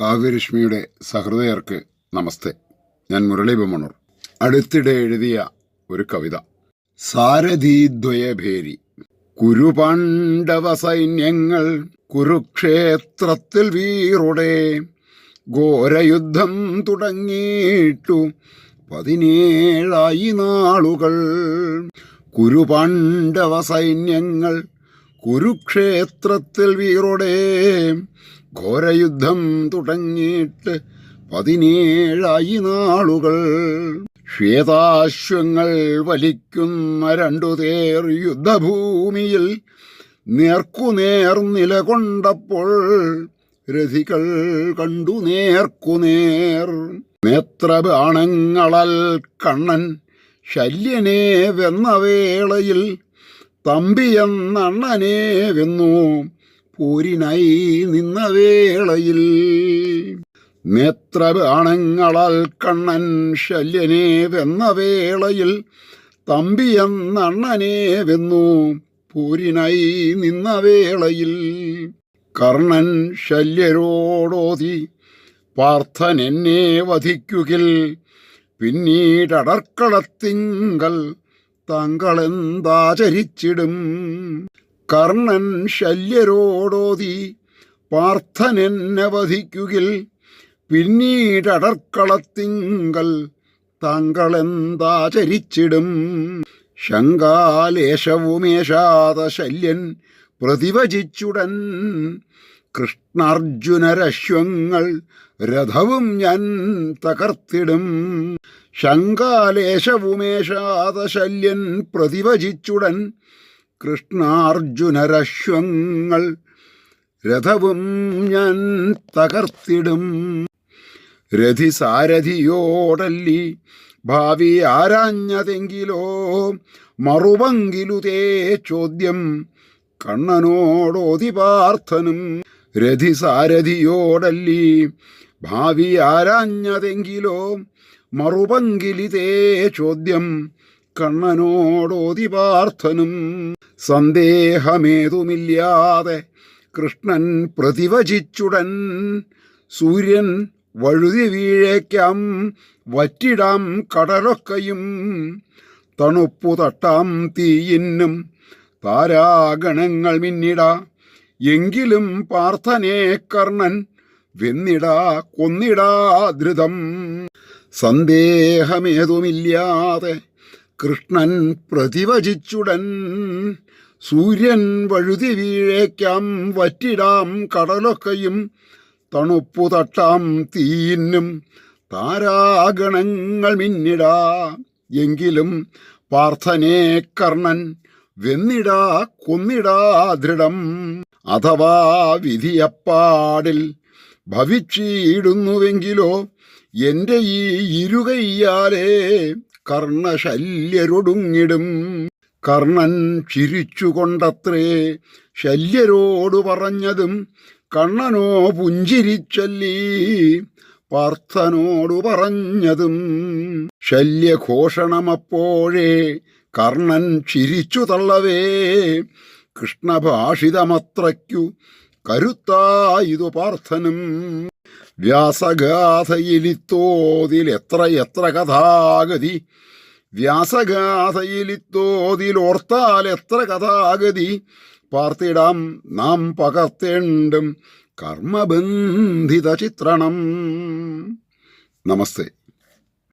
കാവ്യരശ്മിയുടെ സഹൃദയർക്ക് നമസ്തേ. ഞാൻ മുരളി ബമണൂർ അടുത്തിടെ എഴുതിയ ഒരു കവിത. സാരഥീദ്വയഭേരി. കുരുപാണ്ഡവ സൈന്യങ്ങൾ കുരുക്ഷേത്രത്തിൽ വീറുടെ ഘോരയുദ്ധം തുടങ്ങിയിട്ടു പതിനേഴായി നാളുകൾ. കുരുപാണ്ഡവ സൈന്യങ്ങൾ കുരുക്ഷേത്രത്തിൽ വീറുടെ ഘോരയുദ്ധം തുടങ്ങിയിട്ട് പതിനേഴായി നാളുകൾ. ശ്വേതാശ്വങ്ങൾ വലിക്കുന്ന രണ്ടു തേർ യുദ്ധഭൂമിയിൽ നേർക്കുനേർ നിലകൊണ്ടപ്പോൾ രഥികൾ കണ്ടു നേർക്കുനേർ. നേത്രബാണങ്ങളാൽ കണ്ണൻ ശല്യനെ വെന്ന വേളയിൽ തമ്പിയെന്നണ്ണനെ വെന്നു. പോരിനായി നിന്ന വേളയിൽ. നേത്രബാണങ്ങളാൽ കണ്ണൻ ശല്യനെ വെന്ന വേളയിൽ തമ്പിയെന്നണ്ണനെ വെന്നു. പോരിനായി നിന്ന വേളയിൽ കർണൻ ശല്യരോടോതി പാർത്ഥൻ എന്നെ വധിക്കുകിൽ. പിന്നീടടർക്കളത്തിങ്കൽ താങ്കളെന്താചരിച്ചിടും കർണൻ ശല്യരോടോതി പാർത്ഥൻ എന്നെ വധിക്കുകിൽ പിന്നീടടർക്കളത്തിങ്കൽ താങ്കളെന്താചരിച്ചിടും ശങ്കാലേശവുമേശാത ശല്യൻ പ്രതിവചിച്ചുടൻ കൃഷ്ണാർജുനരശ്വങ്ങൾ രഥവും ഞാൻ തകർത്തിടും. ശങ്കാലേശവുമേശാത ശല്യൻ പ്രതിവചിച്ചുടൻ കൃഷ്ണാർജുനരശ്വങ്ങൾ രഥവും ഞാൻ തകർത്തിടും. രഥിസാരഥിയോടല്ലി ഭാവി ആരാഞ്ഞതെങ്കിലോ മറുപങ്കിലുതേ ചോദ്യം. കണ്ണനോടോതി പാർത്ഥനും രഥിസാരഥിയോടല്ലി ഭാവി ആരാഞ്ഞതെങ്കിലോ മറുപങ്കിലിതേ ചോദ്യം. കണ്ണനോടോതി പാർത്ഥനും സന്ദേഹമേതുമില്ലാതെ കൃഷ്ണൻ പ്രതിവചിച്ചുടൻ സൂര്യൻ വഴുതി വീഴേക്കാം വറ്റിടാം കടലൊക്കെയും തണുപ്പു തട്ടാം തീയിന്നും താരാഗണങ്ങൾ മിന്നിട. എങ്കിലും പാർത്ഥനെ കർണൻ വെന്നിടാ കൊന്നിടാ ധൃതം സന്ദേഹമേതുമില്ലാതെ കൃഷ്ണൻ പ്രതിവചിച്ചുടൻ. സൂര്യൻ വഴുതി വീഴേക്കാം വറ്റിടാം കടലൊക്കെയും. തണുപ്പു തട്ടാം തീന്നും താരാഗണങ്ങൾ മിന്നിടാ. എങ്കിലും പാർത്ഥനെ കർണൻ വെന്നിടാ കൊന്നിടാ ദൃഢം. അഥവാ വിധിയപ്പാടിൽ ഭവിച്ചിടുന്നുവെങ്കിലോ എന്റെ ഈ ഇരുകയ്യാലേ കർണശല്യരൊടുങ്ങിടും. കർണൻ ചിരിച്ചുകൊണ്ടത്രേ ശല്യരോട് പറഞ്ഞതും കണ്ണനോ പുഞ്ചിരിച്ചല്ലീ പാർത്ഥനോടു പറഞ്ഞതും. ശല്യഘോഷണമപ്പോഴേ കർണൻ ചിരിച്ചു തള്ളവേ കൃഷ്ണഭാഷിതമത്രയ്ക്കു കരുത്തായിതു പാർത്ഥനും. വ്യാസഗാഥയിലിത്തോതിൽ എത്ര എത്ര കഥാഗതി വ്യാസഗാഥയിലിത്തോതിൽ ഓർത്താൽ എത്ര കഥാഗതി പാർത്തിടാം നാം പകർത്തേണ്ടും കർമ്മബന്ധിത ചിത്രണം നമസ്തേ.